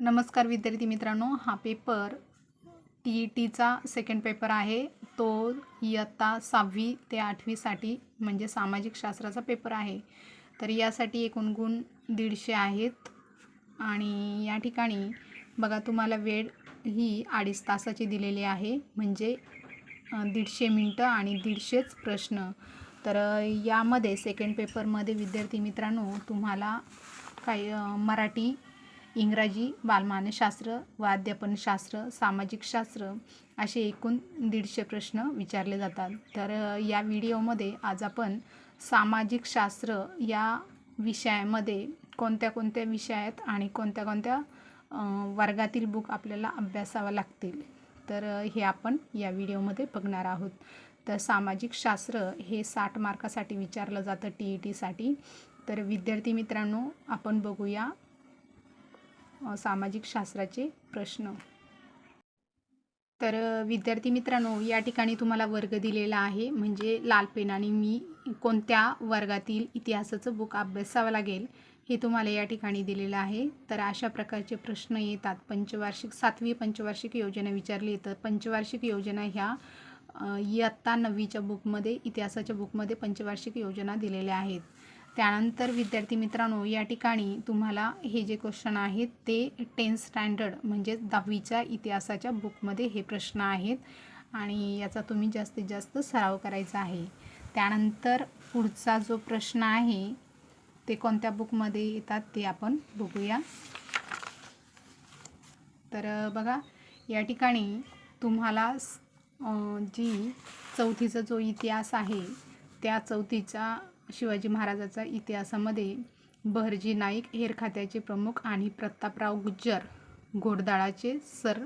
नमस्कार विद्यार्थी मित्रांनो हा पेपर टी ई टीचा सेकंड पेपर आहे. तो इयत्ता सहावी ते आठवीसाठी म्हणजे सामाजिक शास्त्राचा पेपर आहे. तर यासाठी एकूण गुण दीडशे आहेत. आणि या ठिकाणी बघा तुम्हाला वेळ ही अडीच तासाची दिलेली आहे. म्हणजे दीडशे मिनटं आणि दीडशेच प्रश्न. तर यामध्ये सेकंड पेपरमध्ये विद्यार्थी मित्रांनो तुम्हाला काही मराठी इंग्रजी बालमानसशास्त्र व अध्यापनशास्त्र सामाजिक शास्त्र असे एकूण दीडशे प्रश्न विचारले जातात. तर या व्हिडिओमध्ये आज आपण सामाजिक शास्त्र या विषयामध्ये कोणत्या कोणत्या विषयात आणि कोणत्या कोणत्या वर्गातील बुक आपल्याला अभ्यासावं लागतील तर हे आपण या व्हिडिओमध्ये बघणार आहोत. तर सामाजिक शास्त्र हे साठ मार्कासाठी विचारलं जातं टी ई टीसाठी तर विद्यार्थी मित्रांनो आपण बघूया सामाजिक शास्त्राचे प्रश्न. तर विद्यार्थी मित्रांनो या ठिकाणी तुम्हाला वर्ग दिलेला आहे. म्हणजे लाल पेनाने मी कोणत्या वर्गातील इतिहासाचं बुक अभ्यासावं लागेल हे तुम्हाला या ठिकाणी दिलेलं आहे. तर अशा प्रकारचे प्रश्न येतात. पंचवार्षिक सातवी पंचवार्षिक योजना विचारली येतं पंचवार्षिक योजना ह्या इयत्ता नववीच्या बुकमध्ये इतिहासाच्या बुकमध्ये पंचवार्षिक योजना दिलेल्या आहेत. त्यानंतर विद्यार्थी मित्रांनो या ठिकाणी तुम्हाला हे जे क्वेश्चन आहेत ते टेन्थ स्टँडर्ड म्हणजे दहावीच्या इतिहासाच्या बुकमध्ये हे प्रश्न आहेत आणि याचा तुम्ही जास्तीत जास्त सराव करायचा आहे. त्यानंतर पुढचा जो प्रश्न आहे ते कोणत्या बुकमध्ये येतात ते आपण बघूया. तर बघा या ठिकाणी तुम्हाला जी चौथीचा जो इतिहास आहे त्या चौथीचा शिवाजी महाराजाचा इतिहासामध्ये बहरजी नाईक हेर खात्याचे प्रमुख आणि प्रतापराव गुज्जर घोडदाळाचे सर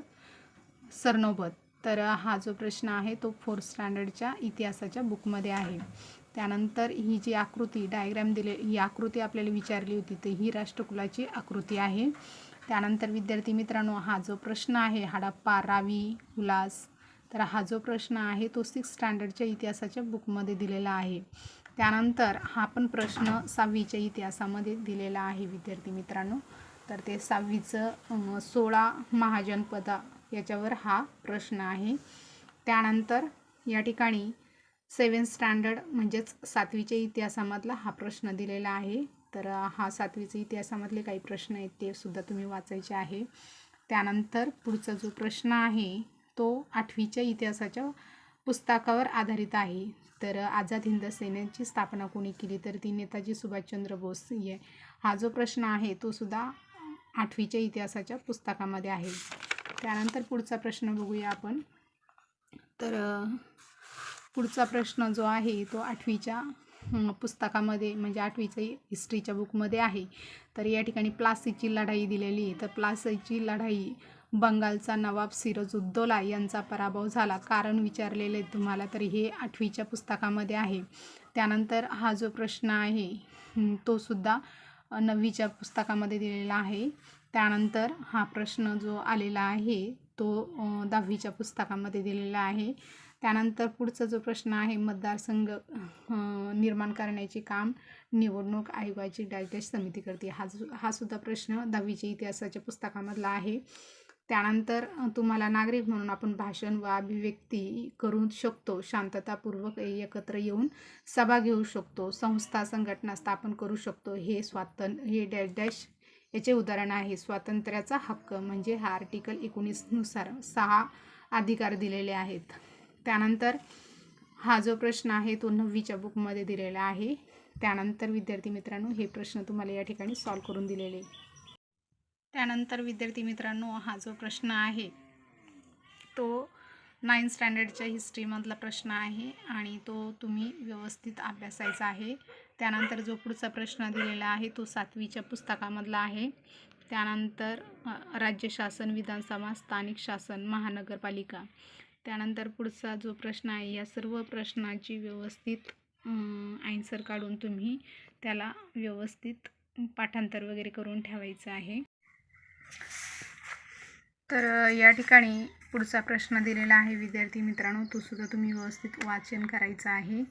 सरनोबत. तर हा जो प्रश्न आहे तो फोर्थ स्टँडर्डच्या इतिहासाच्या बुकमध्ये आहे. त्यानंतर ही जी आकृती डायग्राम दिले ही आकृती आपल्याला विचारली होती तर ही राष्ट्रकुलाची आकृती आहे. त्यानंतर विद्यार्थी मित्रांनो हा जो प्रश्न आहे हडप्पा रावी उल्हास तर हा जो प्रश्न आहे तो सिक्स स्टँडर्डच्या इतिहासाच्या बुकमध्ये दिलेला आहे. त्यानंतर हा पण प्रश्न सहावीच्या इतिहासामध्ये दिलेला आहे विद्यार्थी मित्रांनो. तर ते सहावीचं सोळा महाजनपदा याच्यावर हा प्रश्न आहे. त्यानंतर या ठिकाणी सेवन स्टँडर्ड म्हणजेच सातवीच्या इतिहासामधला हा प्रश्न दिलेला आहे. तर हा सातवीच्या इतिहासामधले काही प्रश्न आहेत ते सुद्धा तुम्ही वाचायचे आहे. त्यानंतर पुढचा जो प्रश्न आहे तो आठवीच्या इतिहासाच्या पुस्तकावर आधारित आहे. तर आझाद हिंद सेनेची स्थापना कोणी केली? तर ती नेताजी सुभाषचंद्र बोस ये. हा जो प्रश्न आहे तो सुद्धा आठवीच्या इतिहासाच्या पुस्तकामध्ये आहे. त्यानंतर पुढचा प्रश्न बघूया आपण. तर पुढचा प्रश्न जो आहे तो आठवीच्या पुस्तकामध्ये म्हणजे आठवीच्या हिस्ट्रीच्या बुकमध्ये आहे. तर या ठिकाणी प्लासीची लढाई दिलेली आहे. तर प्लासीची लढाई बंगालचा नवाब सिरजुद्दोला यांचा पराभव झाला. कारण विचारलेले तुम्हाला तर हे आठवीच्या पुस्तकामध्ये आहे. त्यानंतर हा जो प्रश्न आहे तो सुद्धा नववीच्या पुस्तकामध्ये दिलेला आहे. त्यानंतर हा प्रश्न जो आलेला आहे तो दहावीच्या पुस्तकामध्ये दिलेला आहे. त्यानंतर पुढचा जो प्रश्न आहे मतदारसंघ निर्माण करण्याचे काम निवडणूक आयोगाची डायजेश समिती करते. हा जो हा सुद्धा प्रश्न दहावीच्या इतिहासाच्या पुस्तकामधला आहे. त्यानंतर तुम्हाला नागरिक म्हणून आपण भाषण व अभिव्यक्ती करू शकतो. शांततापूर्वक एकत्र येऊन सभा घेऊ शकतो. संस्था संघटना स्थापन करू शकतो. हे स्वातन हे डॅश डॅश याचे उदाहरण आहे. स्वातंत्र्याचा हक्क म्हणजे हा आर्टिकल एकोणीसनुसार सहा अधिकार दिलेले आहेत. त्यानंतर हा जो प्रश्न आहे तो नववीच्या बुकमध्ये दिलेला आहे. त्यानंतर विद्यार्थी मित्रांनो हे प्रश्न तुम्हाला या ठिकाणी सॉल्व करून दिलेले. त्यानंतर विद्यार्थी मित्रांनो हा जो प्रश्न आहे तो नाईन स्टँडर्डच्या हिस्ट्रीमधला प्रश्न आहे आणि तो तुम्ही व्यवस्थित अभ्यासायचा आहे. त्यानंतर जो पुढचा प्रश्न दिलेला आहे तो सातवीच्या पुस्तकामधला आहे. त्यानंतर राज्य शासन विधानसभा स्थानिक शासन महानगरपालिका. त्यानंतर पुढचा जो प्रश्न आहे या सर्व प्रश्नाची व्यवस्थित आन्सर काढून तुम्ही त्याला व्यवस्थित पाठांतर वगैरे करून ठेवायचं आहे. तर या ठिकाणी पुढचा प्रश्न दिलेला आहे विद्यार्थी मित्रांनो तो सुद्धा तुम्ही व्यवस्थित वाचन करायचं आहे.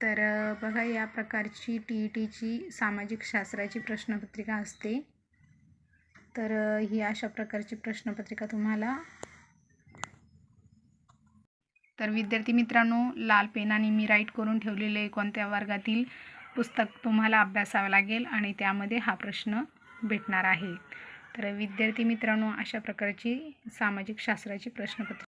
तर बघा या प्रकारची टी ई टीची सामाजिक शास्त्राची प्रश्नपत्रिका असते. तर ही अशा प्रकारची प्रश्नपत्रिका तुम्हाला तर विद्यार्थी मित्रांनो लाल पेनाने मी राईट करून ठेवलेले कोणत्या वर्गातील पुस्तक तुम्हाला अभ्यासावं लागेल आणि त्यामध्ये हा प्रश्न भेटणार आहे. तर विद्यार्थी मित्रांनो अशा प्रकारची सामाजिक शास्त्राची प्रश्नपत्रिका